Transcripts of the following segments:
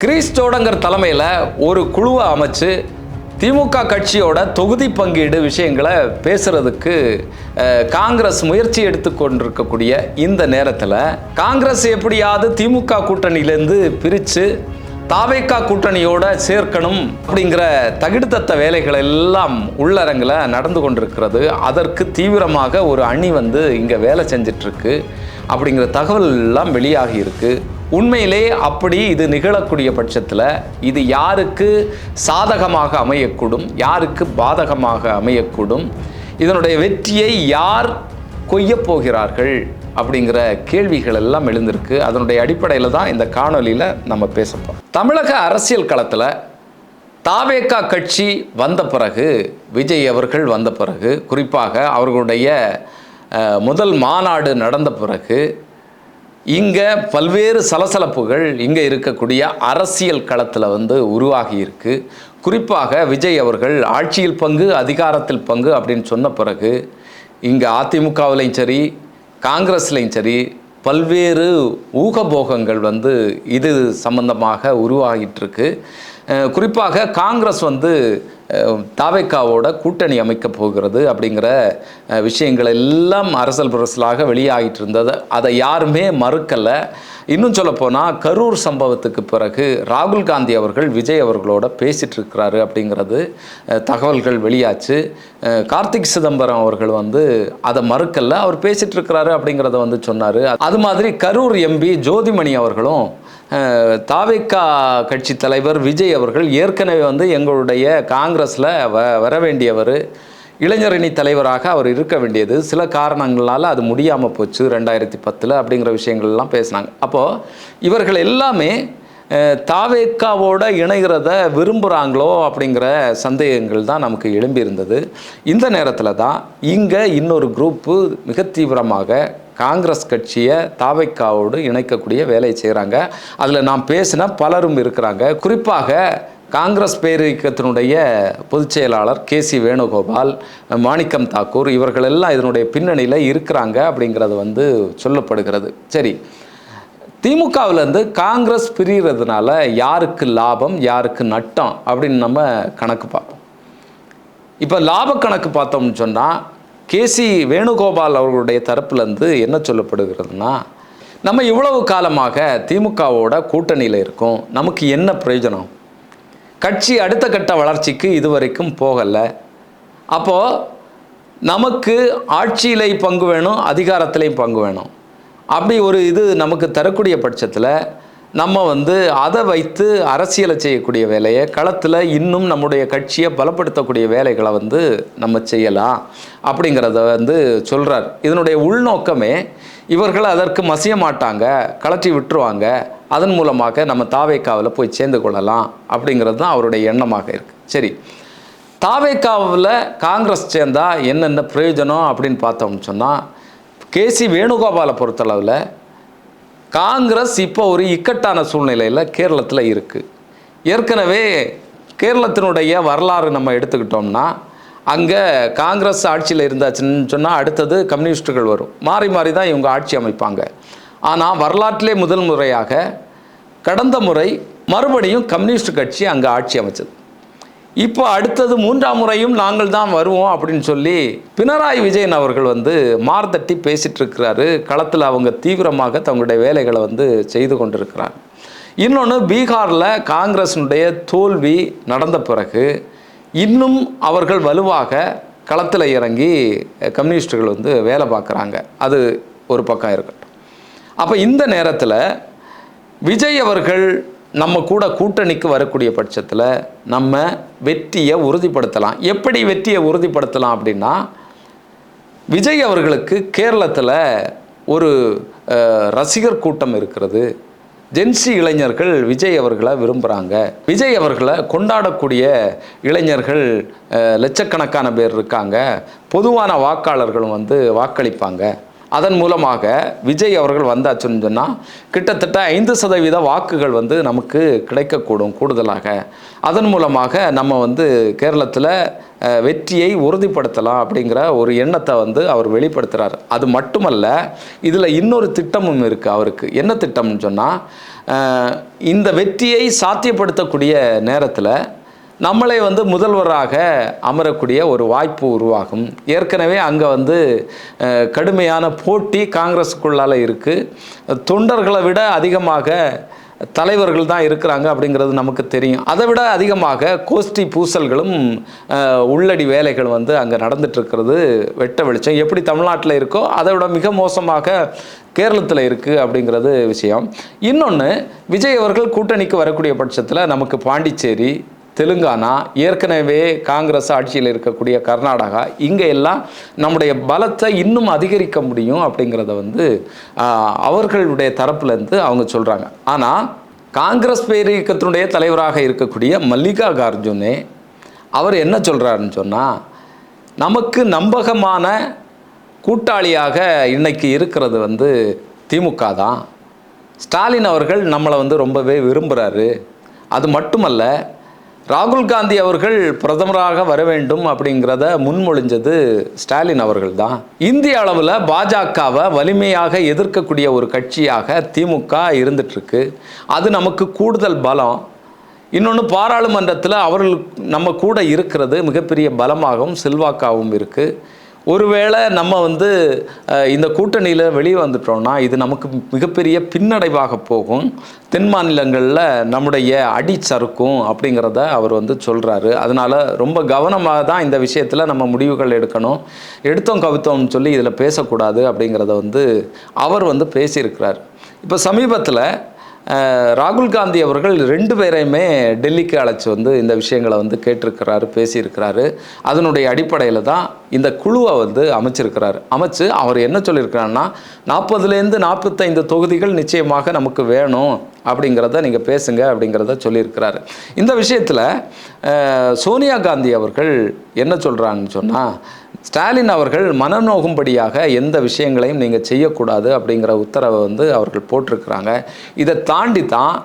Greece தலைமையில் ஒரு குழுவை அமைச்சு திமுக கட்சியோட தொகுதி பங்கீடு விஷயங்களை பேசுறதுக்கு காங்கிரஸ் முயற்சி எடுத்துக்கொண்டிருக்கக்கூடிய இந்த நேரத்தில் காங்கிரஸ் எப்படியாவது திமுக கூட்டணியிலேருந்து பிரித்து தாவேக்கா கூட்டணியோட சேர்க்கணும் அப்படிங்கிற தகிடுத்தத்த வேலைகள் எல்லாம் உள்ளரங்கில் நடந்து கொண்டிருக்கிறது. அதற்கு தீவிரமாக ஒரு அணி வந்து இங்கே வேலை செஞ்சிட்ருக்கு அப்படிங்கிற தகவல் எல்லாம் வெளியாகி இருக்குது உண்மையிலே அப்படி இது நிகழக்கூடிய பட்சத்தில் இது யாருக்கு சாதகமாக அமையக்கூடும் யாருக்கு பாதகமாக அமையக்கூடும் இதனுடைய வெற்றியை யார் கொய்யப் போகிறார்கள் அப்படிங்கிற கேள்விகள் எல்லாம் எழுந்திருக்கு. அதனுடைய அடிப்படையில் தான் இந்த காணொலியில் நம்ம பேசப்போம் தமிழக அரசியல் களத்தில் தாவேக்கா கட்சி வந்த பிறகு விஜய் அவர்கள் வந்த பிறகு குறிப்பாக அவர்களுடைய முதல் மாநாடு நடந்த பிறகு இங்கே பல்வேறு சலசலப்புகள் இங்கே இருக்கக்கூடிய அரசியல் களத்தில் வந்து உருவாகி இருக்கு. குறிப்பாக விஜய் அவர்கள் ஆட்சியில் பங்கு அதிகாரத்தில் பங்கு அப்படின்னு சொன்ன பிறகு இங்கே அதிமுகவிலையும் சரி காங்கிரஸ்லையும் சரி பல்வேறு ஊகபோகங்கள் வந்து இது சம்பந்தமாக உருவாகிட்டு இருக்கு. குறிப்பாக காங்கிரஸ் வந்து தாவேக்காவோட கூட்டணி அமைக்கப் போகிறது அப்படிங்கிற விஷயங்கள் எல்லாம் அரசல் புரசலாக வெளியாகிட்டு இருந்தது. அதை யாருமே மறுக்கலை. இன்னும் சொல்லப்போனால் கரூர் சம்பவத்துக்கு பிறகு ராகுல் காந்தி அவர்கள் விஜய் அவர்களோட பேசிகிட்டு இருக்கிறாரு அப்படிங்கிறது தகவல்கள் வெளியாச்சு. கார்த்திக் சிதம்பரம் அவர்கள் வந்து அதை மறுக்கலை. அவர் பேசிகிட்டு இருக்கிறாரு அப்படிங்கிறத வந்து சொன்னார். அது மாதிரி கரூர் எம்பி ஜோதிமணி அவர்களும் தாவேக்கா கட்சி தலைவர் விஜய் அவர்கள் ஏற்கனவே வந்து எங்களுடைய காங்கிரஸில் வ வர வேண்டியவர் இளைஞரணி தலைவராக அவர் இருக்க வேண்டியது. சில காரணங்களால் அது முடியாமல் போச்சு ரெண்டாயிரத்தி பத்தில் அப்படிங்கிற விஷயங்கள்லாம் பேசினாங்க. அப்போது இவர்கள் எல்லாமே தாவேக்காவோட இணைகிறத விரும்புகிறாங்களோ அப்படிங்கிற சந்தேகங்கள் தான் நமக்கு எழும்பியிருந்தது. இந்த நேரத்தில் தான் இங்கே இன்னொரு குரூப்பு மிக தீவிரமாக காங்கிரஸ் கட்சியை தாவைக்காவோடு இணைக்கக்கூடிய வேலையை செய்கிறாங்க அதில் நாம் பேசின பலரும் இருக்கிறாங்க. குறிப்பாக காங்கிரஸ் பேரியக்கத்தினுடைய பொதுச் செயலாளர் கே சி வேணுகோபால் மாணிக்கம் தாக்கூர் இவர்கள் எல்லாம் இதனுடைய பின்னணியில் இருக்கிறாங்க அப்படிங்கிறது வந்து சொல்லப்படுகிறது. சரி திமுகவிலேருந்து காங்கிரஸ் பிரிகிறதுனால யாருக்கு லாபம் யாருக்கு நட்டம் அப்படின்னு நம்ம கணக்கு பார்ப்போம். இப்போ லாப கணக்கு பார்த்தோம்னு சொன்னால் கேசி வேணுகோபால் அவர்களுடைய தரப்புலேருந்து என்ன சொல்லப்படுகிறதுனா நம்ம இவ்வளவு காலமாக திமுகவோட கூட்டணியில் இருக்கோம் நமக்கு என்ன பிரயோஜனம்? கட்சி அடுத்த கட்ட வளர்ச்சிக்கு இதுவரைக்கும் போகலை. அப்போது நமக்கு ஆட்சியிலையும் பங்கு வேணும் அதிகாரத்திலையும் பங்கு வேணும். அப்படி ஒரு இது நமக்கு தரக்கூடிய பட்சத்தில் நம்ம வந்து அதை வைத்து அரசியலை செய்யக்கூடிய வேலையை களத்தில் இன்னும் நம்முடைய கட்சியை பலப்படுத்தக்கூடிய வேலைகளை வந்து நம்ம செய்யலாம் அப்படிங்கிறத வந்து சொல்கிறார் இதனுடைய உள்நோக்கமே இவர்கள் அதற்கு மசிய மாட்டாங்க கலற்றி விட்டுருவாங்க. அதன் மூலமாக நம்ம தாவேக்காவில் போய் சேர்ந்து கொள்ளலாம் அப்படிங்கிறது தான் அவருடைய எண்ணமாக இருக்குது சரி தாவேக்காவில் காங்கிரஸ் சேர்ந்தால் என்னென்ன பிரயோஜனம் அப்படின்னு பார்த்தோம்னு சொன்னால் கேசி வேணுகோபாலை பொறுத்தளவில் காங்கிரஸ் இப்போ ஒரு இக்கட்டான சூழ்நிலையில் கேரளத்தில் இருக்குது ஏற்கனவே கேரளத்தினுடைய வரலாறு நம்ம எடுத்துக்கிட்டோம்னா அங்கே காங்கிரஸ் ஆட்சியில் இருந்தாச்சுன்னு சொன்னால் அடுத்தது கம்யூனிஸ்ட்டுகள் வரும். மாறி மாறி தான் இவங்க ஆட்சி அமைப்பாங்க. ஆனால் வரலாற்றிலே முதல் முறையாக கடந்த முறை மறுபடியும் கம்யூனிஸ்ட் கட்சி அங்கே ஆட்சி அமைச்சது. இப்போ அடுத்தது மூன்றாம் முறையும் நாங்கள் தான் வருவோம் அப்படின்னு சொல்லி பினராயி விஜயன் அவர்கள் வந்து மார்தட்டி பேசிட்டு இருக்கிறாரு களத்தில் அவங்க தீவிரமாக தங்களுடைய வேலைகளை வந்து செய்து கொண்டிருக்கிறாங்க. இன்னொன்று பீகாரில் காங்கிரஸினுடைய தோல்வி நடந்த பிறகு இன்னும் அவர்கள் வலுவாக களத்தில் இறங்கி கம்யூனிஸ்டுகள் வந்து வேலை பார்க்குறாங்க. அது ஒரு பக்கம் இருக்கட்டும். அப்போ இந்த நேரத்தில் விஜய் அவர்கள் நம்ம கூட கூட்டணிக்கு வரக்கூடிய பட்சத்தில் நம்ம வெற்றியை உறுதிப்படுத்தலாம். எப்படி வெற்றியை உறுதிப்படுத்தலாம் அப்படின்னா விஜய் அவர்களுக்கு கேரளத்தில் ஒரு ரசிகர் கூட்டம் இருக்கிறது. ஜென்சி இளைஞர்கள் விஜய் அவர்களை விரும்புகிறாங்க விஜய் அவர்களை கொண்டாடக்கூடிய இளைஞர்கள் லட்சக்கணக்கான பேர் இருக்காங்க. பொதுவான வாக்காளர்களும் வந்து வாக்களிப்பாங்க. அதன் மூலமாக விஜய் அவர்கள் வந்தாச்சுன்னு சொன்னால் கிட்டத்தட்ட ஐந்து சதவீத வாக்குகள் வந்து நமக்கு கிடைக்கக்கூடும் கூடுதலாக. அதன் மூலமாக நம்ம வந்து கேரளத்தில் வெற்றியை உறுதிப்படுத்தலாம் அப்படிங்கிற ஒரு எண்ணத்தை வந்து அவர் வெளிப்படுத்துகிறார் அது மட்டுமல்ல இதில் இன்னொரு திட்டமும் இருக்குது அவருக்கு. என்ன திட்டம்னு சொன்னால் இந்த வெற்றியை சாத்தியப்படுத்தக்கூடிய நேரத்தில் நம்மளே வந்து முதல்வராக அமரக்கூடிய ஒரு வாய்ப்பு உருவாகும். ஏற்கனவே அங்கே வந்து கடுமையான போட்டி காங்கிரஸுக்குள்ளால் இருக்குது தொண்டர்களை விட அதிகமாக தலைவர்கள் தான் இருக்கிறாங்க அப்படிங்கிறது நமக்கு தெரியும். அதை விட அதிகமாக கோஷ்டி பூசல்களும் உள்ளடி வேலைகள் வந்து அங்கே நடந்துட்டுருக்கிறது. வெட்ட வெளிச்சம் எப்படி தமிழ்நாட்டில் இருக்கோ அதை விட மிக மோசமாக கேரளத்தில் இருக்குது அப்படிங்கிறது விஷயம். இன்னொன்று விஜய் அவர்கள் கூட்டணிக்கு வரக்கூடிய பட்சத்தில் நமக்கு பாண்டிச்சேரி தெலுங்கானா ஏற்கனவே காங்கிரஸ் ஆட்சியில் இருக்கக்கூடிய கர்நாடகா இங்கே எல்லாம் நம்முடைய பலத்தை இன்னும் அதிகரிக்க முடியும் அப்படிங்கிறத வந்து அவர்களுடைய தரப்புலேருந்து அவங்க சொல்கிறாங்க ஆனால் காங்கிரஸ் பேரியக்கத்தினுடைய தலைவராக இருக்கக்கூடிய மல்லிகா கார்ஜுனே அவர் என்ன சொல்கிறாருன்னு சொன்னால் நமக்கு நம்பகமான கூட்டாளியாக இன்னைக்கு இருக்கிறது வந்து திமுக தான். ஸ்டாலின் அவர்கள் நம்மளை வந்து ரொம்பவே விரும்புகிறாரு அது மட்டுமல்ல ராகுல் காந்தி அவர்கள் பிரதமராக வர வேண்டும் அப்படிங்கிறத முன்மொழிஞ்சது ஸ்டாலின் அவர்கள் தான் இந்திய அளவில் பாஜகவை வலிமையாக எதிர்க்கக்கூடிய ஒரு கட்சியாக திமுக இருந்துட்டுருக்கு. அது நமக்கு கூடுதல் பலம். இன்னொன்று பாராளுமன்றத்தில் அவர்கள் நம்ம கூட இருக்கிறது மிகப்பெரிய பலமாகவும் செல்வாக்காகவும் இருக்குது ஒருவேளை நம்ம வந்து இந்த கூட்டணியில் வெளியே வந்துட்டோம்னா இது நமக்கு மிகப்பெரிய பின்னடைவாக போகும். தென் மாநிலங்களில் நம்முடைய அடி சறுக்கும் அப்படிங்கிறத அவர் வந்து சொல்கிறாரு அதனால் ரொம்ப கவனமாக தான் இந்த விஷயத்தில் நம்ம முடிவுகள் எடுக்கணும். எடுத்தோம் கவித்தோம்னு சொல்லி இதில் பேசக்கூடாது அப்படிங்கிறத வந்து அவர் வந்து பேசியிருக்கிறார். இப்போ சமீபத்தில் ராகுல் காந்தி அவர்கள் ரெண்டு பேரையுமே டெல்லிக்கு அழைச்சி வந்து இந்த விஷயங்களை வந்து கேட்டிருக்கிறாரு பேசியிருக்கிறாரு. அதனுடைய அடிப்படையில் தான் இந்த குழுவை வந்து அமைச்சிருக்கிறார். அமைச்சு அவர் என்ன சொல்லியிருக்கிறாருன்னா நாற்பதுலேருந்து நாற்பத்தைந்து தொகுதிகள் நிச்சயமாக நமக்கு வேணும் அப்படிங்கிறத நீங்கள் பேசுங்க அப்படிங்கிறத சொல்லியிருக்கிறாரு. இந்த விஷயத்தில் சோனியா காந்தி அவர்கள் என்ன சொல்கிறாங்கன்னு சொன்னால் ஸ்டாலின் அவர்கள் மனநோகும்படியாக எந்த விஷயங்களையும் நீங்கள் செய்யக்கூடாது அப்படிங்கிற உத்தரவை வந்து அவர்கள் போட்டிருக்கிறாங்க. இதை தாண்டி தான்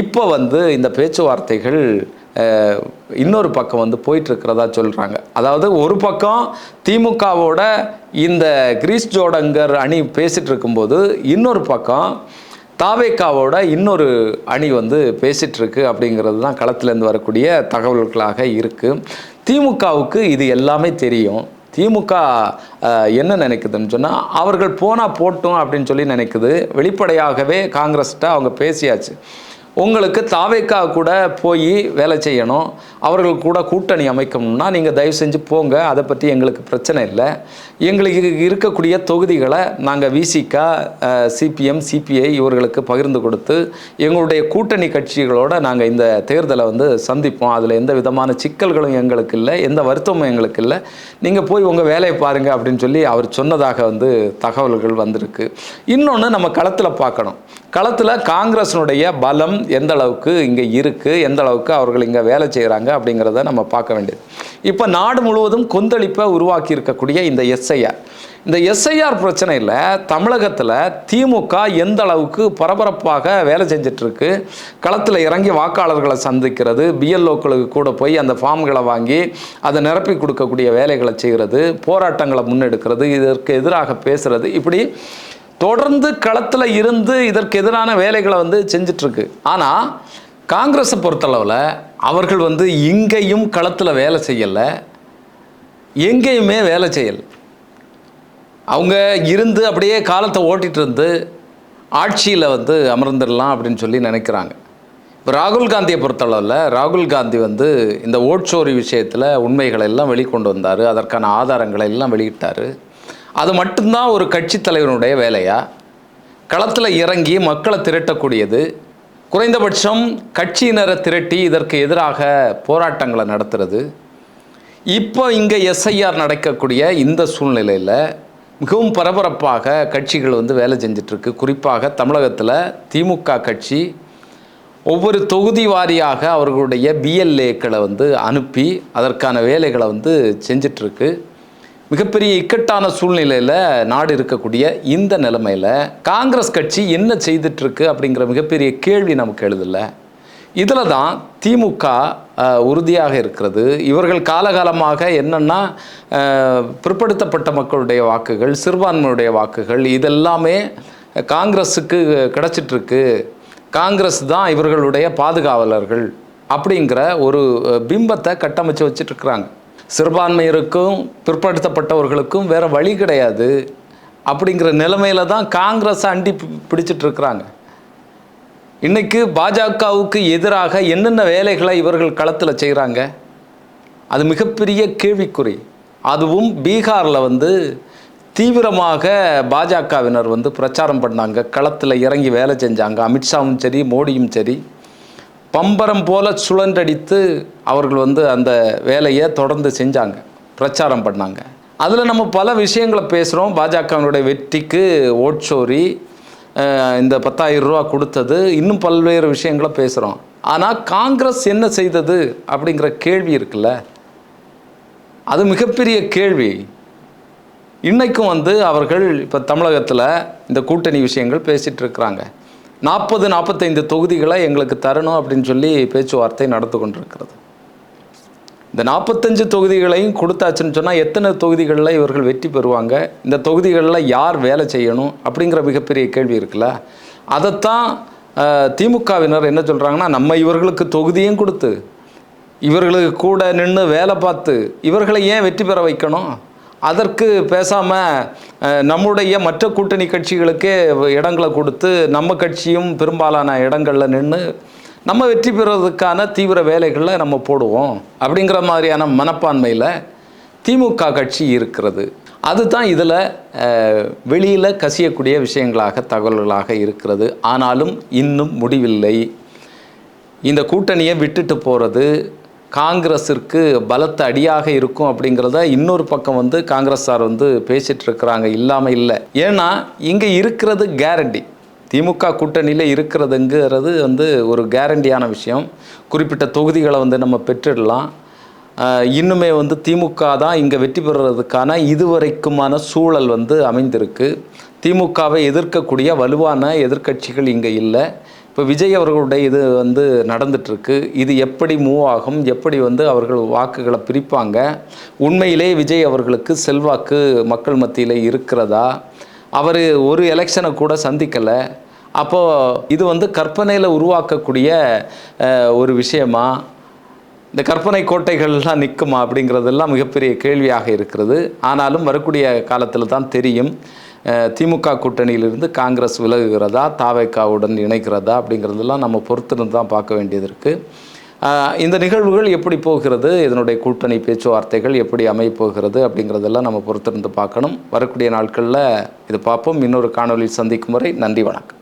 இப்போ வந்து இந்த பேச்சுவார்த்தைகள் இன்னொரு பக்கம் வந்து போயிட்டு இருக்கிறதா சொல்கிறாங்க அதாவது ஒரு பக்கம் திமுகவோட இந்த கிரீஸ் ஜோடங்கர் அணி பேசிகிட்டு இருக்கும்போது இன்னொரு பக்கம் தாவேக்காவோட இன்னொரு அணி வந்து பேசிகிட்ருக்கு இருக்கு அப்படிங்கிறது தான் களத்துலேருந்து வரக்கூடிய தகவல்களாக இருக்குது திமுகவுக்கு இது எல்லாமே தெரியும். திமுக என்ன நினைக்குதுன்னு சொன்னால் அவர்கள் போனால் போட்டும் அப்படின்னு சொல்லி நினைக்குது. வெளிப்படையாகவே காங்கிரஸ்கிட்ட அவங்க பேசியாச்சு. உங்களுக்கு தாவேக்கா கூட போய் வேலை செய்யணும் அவர்கள் கூட கூட்டணி அமைக்கணும்னா நீங்கள் தயவு செஞ்சு போங்க அதை பற்றி எங்களுக்கு பிரச்சனை இல்லை. எங்களுக்கு இருக்கக்கூடிய தொகுதிகளை நாங்கள் விசிகா சிபிஎம் சிபிஐ இவர்களுக்கு பகிர்ந்து கொடுத்து எங்களுடைய கூட்டணி கட்சிகளோடு நாங்கள் இந்த தேர்தலை வந்து சந்திப்போம். அதில் எந்த விதமான சிக்கல்களும் எங்களுக்கு இல்லை எந்த வருத்தமும் எங்களுக்கு இல்லை. நீங்கள் போய் உங்கள் வேலையை பாருங்கள் அப்படின்னு சொல்லி அவர் சொன்னதாக வந்து தகவல்கள் வந்திருக்கு. இன்னொன்று நம்ம களத்தில் பார்க்கணும். களத்தில் காங்கிரஸினுடைய பலம் எந்த அளவுக்கு இங்கே இருக்குது எந்த அளவுக்கு அவர்கள் இங்கே வேலை செய்கிறாங்க அப்படிங்கிறத நம்ம பார்க்க வேண்டியது. இப்போ நாடு முழுவதும் கொந்தளிப்பை உருவாக்கி இருக்கக்கூடிய இந்த எஸ்ஐஆர். இந்த எஸ்ஐஆர் பிரச்சனையில் தமிழகத்தில் திமுக எந்த அளவுக்கு பரபரப்பாக வேலை செஞ்சிட்ருக்கு களத்தில் இறங்கி வாக்காளர்களை சந்திக்கிறது பிஎல்ஓக்களுக்கு கூட போய் அந்த ஃபார்ம்களை வாங்கி அதை நிரப்பி கொடுக்கக்கூடிய வேலைகளை செய்கிறது போராட்டங்களை முன்னெடுக்கிறது இதற்கு எதிராக பேசுகிறது இப்படி தொடர்ந்து களத்தில் இருந்து இதற்கு எதிரான வேலைகளை வந்து செஞ்சிட்ருக்கு. ஆனால் காங்கிரஸை பொறுத்தளவில் அவர்கள் வந்து இங்கேயும் களத்தில் வேலை செய்யலை எங்கேயுமே வேலை செய்யலை. அவங்க இருந்து அப்படியே காலத்தை ஓட்டிகிட்டு இருந்து ஆட்சியில் வந்து அமர்ந்துடலாம் அப்படின்னு சொல்லி நினைக்கிறாங்க. இப்போ ராகுல் காந்தியை பொறுத்தளவில் ராகுல் காந்தி வந்து இந்த ஓட்சோரி விஷயத்தில் உண்மைகளை எல்லாம் வெளிக்கொண்டு வந்தார் அதற்கான ஆதாரங்களை எல்லாம் வெளியிட்டார். அது மட்டும்தான் ஒரு கட்சி தலைவனுடைய வேலையா? களத்தில் இறங்கி மக்களை திரட்டக்கூடியது குறைந்தபட்சம் கட்சியினரை திரட்டி இதற்கு எதிராக போராட்டங்களை நடத்துறது. இப்போ இங்கே எஸ்ஐஆர் நடக்கக்கூடிய இந்த சூழ்நிலையில் மிகவும் பரபரப்பாக கட்சிகள் வந்து வேலை செஞ்சிட்ருக்கு. குறிப்பாக தமிழகத்தில் திமுக கட்சி ஒவ்வொரு தொகுதி வாரியாக அவர்களுடைய பிஎல்ஏக்களை வந்து அனுப்பி அதற்கான வேலைகளை வந்து செஞ்சிட்ருக்கு. மிகப்பெரிய இக்கட்டான சூழ்நிலையில் நாடு இருக்கக்கூடிய இந்த நிலைமையில் காங்கிரஸ் கட்சி என்ன செய்துட்ருக்கு அப்படிங்கிற மிகப்பெரிய கேள்வி நமக்கு எழுதல இதில் தான் திமுக உறுதியாக இருக்கிறது. இவர்கள் காலகாலமாக என்னென்னா பிற்படுத்தப்பட்ட மக்களுடைய வாக்குகள் சிறுபான்மையுடைய வாக்குகள் இதெல்லாமே காங்கிரஸுக்கு கிடச்சிட்ருக்கு காங்கிரஸ் தான் இவர்களுடைய பாதுகாவலர்கள் அப்படிங்கிற ஒரு பிம்பத்தை கட்டமைச்சு வச்சுட்டு இருக்கிறாங்க சிறுபான்மையருக்கும் பிற்படுத்தப்பட்டவர்களுக்கும் வேறு வழி கிடையாது. அப்படிங்கிற நிலைமையில தான் காங்கிரஸ் அண்டி பி- இன்றைக்கு பாஜகவுக்கு எதிராக என்னென்ன வேலைகளை இவர்கள் களத்தில் செய்கிறாங்க அது மிகப்பெரிய கேள்விக்குறி. அதுவும் பீகாரில் வந்து தீவிரமாக பாஜகவினர் வந்து பிரச்சாரம் பண்ணாங்க. களத்தில் இறங்கி வேலை செஞ்சாங்க. அமித்ஷாவும் சரி மோடியும் சரி. பம்பரம் போல சுழன்றடித்து அவர்கள் வந்து அந்த வேலையை தொடர்ந்து செஞ்சாங்க பிரச்சாரம் பண்ணாங்க. அதில் நம்ம பல விஷயங்களை பேசுகிறோம் பாஜகவினுடைய வெற்றிக்கு ஓட்சோரி இந்த பத்தாயிரம் ரூபா கொடுத்தது இன்னும் பல்வேறு விஷயங்களை பேசுகிறோம் ஆனால் காங்கிரஸ் என்ன செய்தது அப்படிங்கிற கேள்வி இருக்குல்ல? அது மிகப்பெரிய கேள்வி. இன்றைக்கும் வந்து அவர்கள் இப்போ தமிழகத்தில் இந்த கூட்டணி விஷயங்கள் பேசிகிட்டு இருக்கிறாங்க. நாற்பது நாற்பத்தைந்து தொகுதிகளை எங்களுக்கு தரணும் அப்படின்னு சொல்லி பேச்சுவார்த்தை நடந்து கொண்டிருக்கிறது. இந்த நாற்பத்தஞ்சு தொகுதிகளையும் கொடுத்தாச்சுன்னு சொன்னால் எத்தனை தொகுதிகளில் இவர்கள் வெற்றி பெறுவாங்க? இந்த தொகுதிகளில் யார் வேலை செய்யணும்? அப்படிங்கிற மிகப்பெரிய கேள்வி இருக்குல்ல? அதைத்தான் திமுகவினர் என்ன சொல்கிறாங்கன்னா நம்ம இவர்களுக்கு தொகுதியும் கொடுத்து இவர்களுக்கு கூட நின்று வேலை பார்த்து இவர்களை ஏன் வெற்றி பெற வைக்கணும்? அதற்கு பேசாமல் நம்முடைய மற்ற கூட்டணி கட்சிகளுக்கே இடங்களை கொடுத்து நம்ம கட்சியும் பெரும்பாலான இடங்களில் நின்று நம்ம வெற்றி பெறுவதற்கான தீவிர வேலைகளில் நம்ம போடுவோம் அப்படிங்கிற மாதிரியான மனப்பான்மையில் திமுக கட்சி இருக்கிறது. அதுதான் இதில் வெளியில் கசியக்கூடிய விஷயங்களாக தகவல்களாக இருக்கிறது. ஆனாலும் இன்னும் முடிவில்லை. இந்த கூட்டணியை விட்டுட்டு போகிறது காங்கிரஸிற்கு பலத்த அடியாக இருக்கும் அப்படிங்கிறத இன்னொரு பக்கம் வந்து காங்கிரஸ் சார் வந்து பேசிகிட்டு இருக்கிறாங்க. இல்லாமல் இல்லை. ஏன்னா இங்கே இருக்கிறது கேரண்டி திமுக கூட்டணியில் இருக்கிறதுங்கிறது வந்து ஒரு கேரண்டியான விஷயம். குறிப்பிட்ட தொகுதிகளை வந்து நம்ம பெற்றிடலாம். இன்னுமே வந்து திமுக தான் இங்கே வெற்றி பெறுறதுக்கான இதுவரைக்குமான சூழல் வந்து அமைந்திருக்கு. திமுகவை எதிர்க்கக்கூடிய வலுவான எதிர்க்கட்சிகள் இங்கே இல்லை. இப்போ விஜய் அவர்களுடைய இது வந்து நடந்துட்டுருக்கு. இது எப்படி மூவ் ஆகும்? எப்படி வந்து அவர்கள் வாக்குகளை பிரிப்பாங்க? உண்மையிலே விஜய் அவர்களுக்கு செல்வாக்கு மக்கள் மத்தியில் இருக்கிறதா? அவர் ஒரு எலெக்ஷனை கூட சந்திக்கலை. அப்போது இது வந்து கற்பனையில் உருவாக்கக்கூடிய ஒரு விஷயமா? இந்த கற்பனை கோட்டைகள்லாம் நிற்குமா அப்படிங்கிறதெல்லாம் மிகப்பெரிய கேள்வியாக இருக்கிறது. ஆனாலும் வரக்கூடிய காலத்தில் தான் தெரியும். திமுக கூட்டணியிலிருந்து காங்கிரஸ் விலகுகிறதா? தாவைக்காவுடன் இணைக்கிறதா அப்படிங்கிறதெல்லாம் நம்ம பொறுத்திருந்து தான் பார்க்க வேண்டியது இருக்குது இந்த நிகழ்வுகள் எப்படி போகிறது? இதனுடைய கூட்டணி பேச்சுவார்த்தைகள் எப்படி அமைப்போகிறது அப்படிங்கிறதெல்லாம் நம்ம பொறுத்திருந்து பார்க்கணும். வரக்கூடிய நாட்களில் இது பார்ப்போம். இன்னொரு காணொலியில் சந்திக்கும் வரை நன்றி வணக்கம்.